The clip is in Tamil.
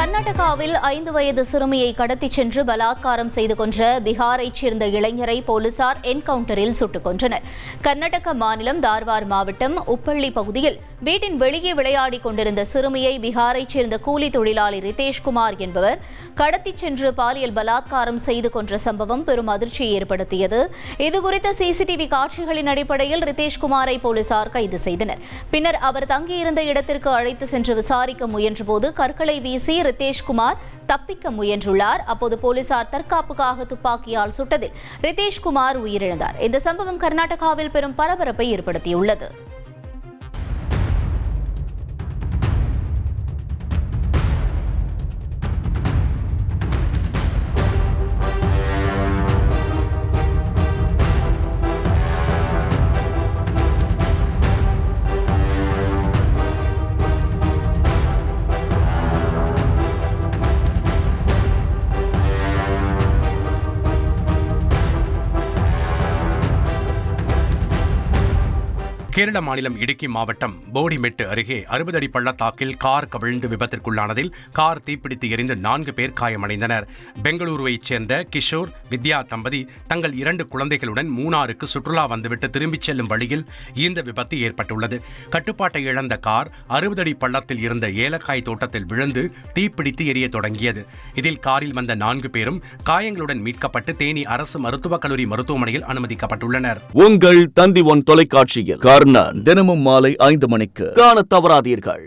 கர்நாடகாவில் ஐந்து வயது சிறுமியை கடத்திச் சென்று பலாத்காரம் செய்து கொன்ற பீகாரைச் சேர்ந்த இளைஞரை போலீசார் என்கவுண்டரில் சுட்டுக் கொன்றனர். கர்நாடக மாநிலம் தார்வார் மாவட்டம் உப்பள்ளி பகுதியில் வீட்டின் வெளியே விளையாடிக் கொண்டிருந்த சிறுமியை பீகாரைச் சேர்ந்த கூலி தொழிலாளி ரிதேஷ்குமார் என்பவர் கடத்திச் சென்று பாலியல் பலாத்காரம் செய்து கொன்ற சம்பவம் பெரும் அதிர்ச்சியை ஏற்படுத்தியது. இதுகுறித்த சிசிடிவி காட்சிகளின் அடிப்படையில் ரிதேஷ்குமாரை போலீசார் கைது செய்தனர். பின்னர் அவர் தங்கியிருந்த இடத்திற்கு அழைத்து சென்று விசாரிக்க முயன்றபோது கற்களை வீசி ரிதேஷ்குமார் தப்பிக்க முயன்றுள்ளார். அப்போது போலீசார் தற்காப்புக்காக துப்பாக்கியால் சுட்டதில் ரிதேஷ்குமார் உயிரிழந்தார். இந்த சம்பவம் கர்நாடகாவில் பெரும் பரபரப்பை ஏற்படுத்தியுள்ளது. கேரள மாநிலம் இடுக்கி மாவட்டம் போடிமெட்டு அருகே அறுபது அடி பள்ளத்தாக்கில் கார் கவிழ்ந்து விபத்திற்குள்ளானதில் கார் தீப்பிடித்து எரிந்து நான்கு பேர் காயமடைந்தனர். பெங்களூருவைச் சேர்ந்த கிஷோர் வித்யா தம்பதி தங்கள் இரண்டு குழந்தைகளுடன் மூணாருக்கு சுற்றுலா வந்துவிட்டு திரும்பிச் செல்லும் வழியில் இந்த விபத்து ஏற்பட்டுள்ளது. கட்டுப்பாட்டை இழந்த கார் அறுபது அடி பள்ளத்தில் இருந்த ஏலக்காய் தோட்டத்தில் விழுந்து தீப்பிடித்து எரிய தொடங்கியது. இதில் காரில் வந்த நான்கு பேரும் காயங்களுடன் மீட்கப்பட்டு தேனி அரசு மருத்துவக் கல்லூரி மருத்துவமனையில் அனுமதிக்கப்பட்டுள்ளனர். உங்கள் தந்தி ஒன் தொலைக்காட்சியில் கர்ணன் தினமும் மாலை ஐந்து மணிக்கு. காண தவறாதீர்கள்.